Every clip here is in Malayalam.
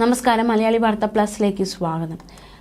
നമസ്കാരം. മലയാളി വാർത്ത പ്ലസിലേക്ക് സ്വാഗതം.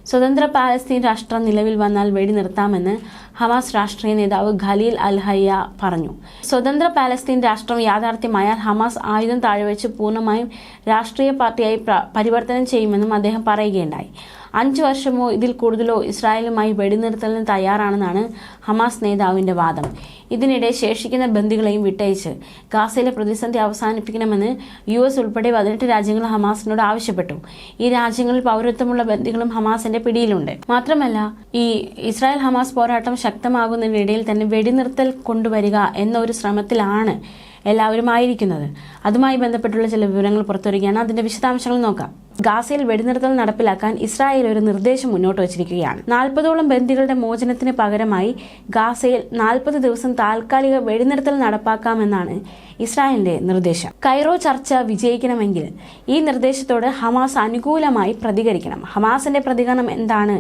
സ്വതന്ത്ര പാലസ്തീൻ രാഷ്ട്രം നിലവിൽ വന്നാൽ വെടി നിർത്താമെന്ന് ഹമാസ് രാഷ്ട്രീയ നേതാവ് ഖലീൽ അൽ ഹയ്യ പറഞ്ഞു. സ്വതന്ത്ര പാലസ്തീൻ രാഷ്ട്രം യാഥാർത്ഥ്യമായാൽ ഹമാസ് ആയുധം താഴ്വെച്ച് പൂർണമായും രാഷ്ട്രീയ പാർട്ടിയായി പരിവർത്തനം ചെയ്യുമെന്നും അദ്ദേഹം പറയുകയുണ്ടായി. അഞ്ചു വർഷമോ ഇതിൽ കൂടുതലോ ഇസ്രായേലുമായി വെടിനിർത്തലിന് തയ്യാറാണെന്നാണ് ഹമാസ് നേതാവിന്റെ വാദം. ഇതിനിടെ ശേഷിക്കുന്ന ബന്ദികളെയും വിട്ടയച്ച് ഗാസയിലെ പ്രതിസന്ധി അവസാനിപ്പിക്കണമെന്ന് യു എസ് ഉൾപ്പെടെ പതിനെട്ട് രാജ്യങ്ങൾ ഹമാസിനോട് ആവശ്യപ്പെട്ടു. ഈ രാജ്യങ്ങളിൽ പൗരത്വമുള്ള ബന്ദികളും ഹമാസിന്റെ പിടിയിലുണ്ട്. മാത്രമല്ല ഈ ഇസ്രായേൽ ഹമാസ് പോരാട്ടം ശക്തമാകുന്നതിനിടയിൽ തന്നെ വെടിനിർത്തൽ കൊണ്ടുവരിക എന്ന ഒരു ശ്രമത്തിലാണ് എല്ലാവരും ആയിരിക്കുന്നത് അതുമായി ബന്ധപ്പെട്ടുള്ള ചില വിവരങ്ങൾ പുറത്തുവരികയാണ്. അതിന്റെ വിശദാംശങ്ങൾ നോക്കാം. ഗാസയിൽ വെടിനിർത്തൽ നടപ്പിലാക്കാൻ ഇസ്രായേൽ ഒരു നിർദ്ദേശം മുന്നോട്ട് വച്ചിരിക്കുകയാണ്. നാൽപ്പതോളം ബന്ദികളുടെ മോചനത്തിന് പകരമായി ഗാസയിൽ നാൽപ്പത് ദിവസം താൽക്കാലിക വെടിനിർത്തൽ നടപ്പാക്കാമെന്നാണ് ഇസ്രായേലിന്റെ നിർദ്ദേശം. കൈറോ ചർച്ച വിജയിക്കണമെങ്കിൽ ഈ നിർദ്ദേശത്തോട് ഹമാസ് അനുകൂലമായി പ്രതികരിക്കണം. ഹമാസിന്റെ പ്രതികരണം എന്താണ്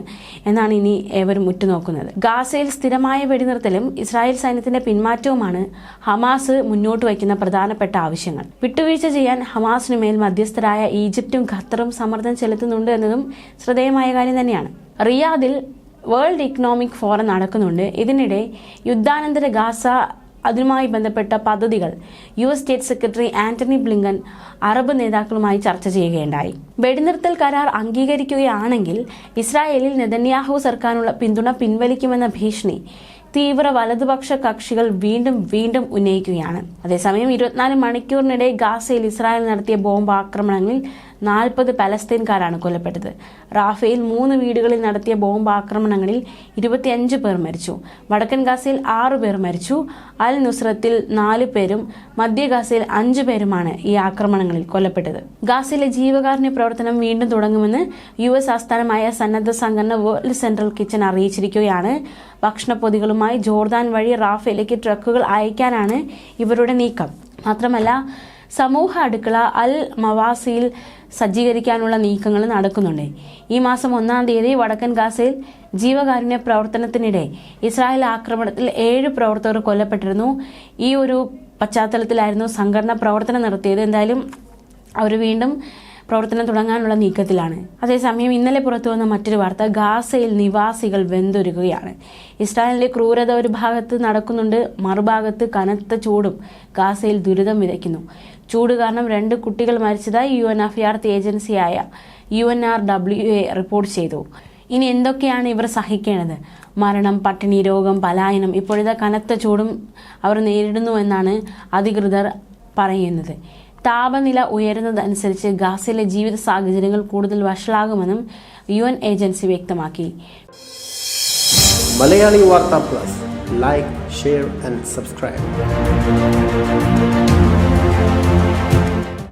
എന്നാണ് ഇനി ഏവരും ഉറ്റുനോക്കുന്നത്. ഗാസയിൽ സ്ഥിരമായ വെടിനിർത്തലും ഇസ്രായേൽ സൈന്യത്തിന്റെ പിന്മാറ്റവുമാണ് ഹമാസ് മുന്നോട്ട് വയ്ക്കുന്ന പ്രധാനപ്പെട്ട ആവശ്യങ്ങൾ. വിട്ടുവീഴ്ച ചെയ്യാൻ ഹമാസിനു മേൽ മധ്യസ്ഥരായ ഈജിപ്തും ഖത്തറും സമ്മർദ്ദം ചെലുത്തുന്നുണ്ട് എന്നതും ശ്രദ്ധേയമായ കാര്യം തന്നെയാണ്. റിയാദിൽ വേൾഡ് ഇക്കണോമിക് ഫോറം നടക്കുന്നുണ്ട്. ഇതിനിടെ യുദ്ധാനന്തര ഗാസ അതുമായി ബന്ധപ്പെട്ട പദ്ധതികൾ U S state secretary Antony Blinken Arab നേതാക്കളുമായി ചർച്ച ചെയ്യുകയുണ്ടായി. വെടിനിർത്തൽ കരാർ അംഗീകരിക്കുകയാണെങ്കിൽ ഇസ്രായേലിൽ നെതന്യാഹു സർക്കാരിനുള്ള പിന്തുണ പിൻവലിക്കുമെന്ന ഭീഷണി തീവ്ര വലതുപക്ഷ കക്ഷികൾ വീണ്ടും വീണ്ടും ഉന്നയിക്കുകയാണ്. അതേസമയം ഇരുപത്തിനാല് മണിക്കൂറിനിടെ ഗാസയിൽ ഇസ്രായേൽ നടത്തിയ ബോംബ് ആക്രമണങ്ങളിൽ നാൽപ്പത് പലസ്തീൻകാരാണ് കൊല്ലപ്പെട്ടത്. റാഫേൽ മൂന്ന് വീടുകളിൽ നടത്തിയ ബോംബ് ആക്രമണങ്ങളിൽ ഇരുപത്തിയഞ്ച് പേർ മരിച്ചു. വടക്കൻ ഗാസയിൽ ആറു പേർ മരിച്ചു. അൽ നുസ്രത്തിൽ നാല് പേരും മധ്യ ഗാസയിൽ അഞ്ചു പേരുമാണ് ഈ ആക്രമണങ്ങളിൽ കൊല്ലപ്പെട്ടത്. ഗാസയിലെ ജീവകാരുണ്യ പ്രവർത്തനം വീണ്ടും തുടങ്ങുമെന്ന് യു എസ് ആസ്ഥാനമായ സന്നദ്ധ സംഘടന വേൾഡ് സെൻട്രൽ കിച്ചൺ അറിയിച്ചിരിക്കുകയാണ്. ഭക്ഷണപ്പൊതികളുമായി ജോർദാൻ വഴി റാഫേലേക്ക് ട്രക്കുകൾ അയക്കാനാണ് ഇവരുടെ നീക്കം. മാത്രമല്ല സമൂഹ അടുക്കള അൽ മവാസിയിൽ സജ്ജീകരിക്കാനുള്ള നീക്കങ്ങൾ നടക്കുന്നുണ്ട്. ഈ മാസം ഒന്നാം തീയതി വടക്കൻ ഗാസയിൽ ജീവകാരുണ്യ പ്രവർത്തനത്തിനിടെ ഇസ്രായേൽ ആക്രമണത്തിൽ ഏഴ് പ്രവർത്തകർ കൊല്ലപ്പെട്ടിരുന്നു. ഈ ഒരു പശ്ചാത്തലത്തിലായിരുന്നു സംഘടന പ്രവർത്തനം നടത്തിയത്. എന്തായാലും അവർ വീണ്ടും പ്രവർത്തനം തുടങ്ങാനുള്ള നീക്കത്തിലാണ്. അതേസമയം ഇന്നലെ പുറത്തു വന്ന മറ്റൊരു വാർത്ത ഗാസയിൽ നിവാസികൾ വെന്തൊരുകയാണ്. ഇസ്രായേലിലെ ക്രൂരത ഒരു ഭാഗത്ത് നടക്കുന്നുണ്ട് മറുഭാഗത്ത് കനത്ത ചൂടും ഗാസയിൽ ദുരിതം വിതയ്ക്കുന്നു. ചൂട് കാരണം രണ്ട് കുട്ടികൾ മരിച്ചതായി യു എൻ അഭയാർത്ഥി ഏജൻസിയായ U N R W A report ചെയ്തു. ഇനി എന്തൊക്കെയാണ് ഇവർ സഹിക്കേണ്ടത്? മരണം പട്ടിണി രോഗം പലായനം ഇപ്പോഴത്തെ കനത്ത ചൂടും അവർ നേരിടുന്നു എന്നാണ് അധികൃതർ പറയുന്നത്. താപനില ഉയരുന്നതനുസരിച്ച് ഗാസയിലെ ജീവിത സാഹചര്യങ്ങൾ കൂടുതൽ വഷളാകുമെന്നും യു എൻ ഏജൻസി വ്യക്തമാക്കി. Malayali Vartha plus. Like share and subscribe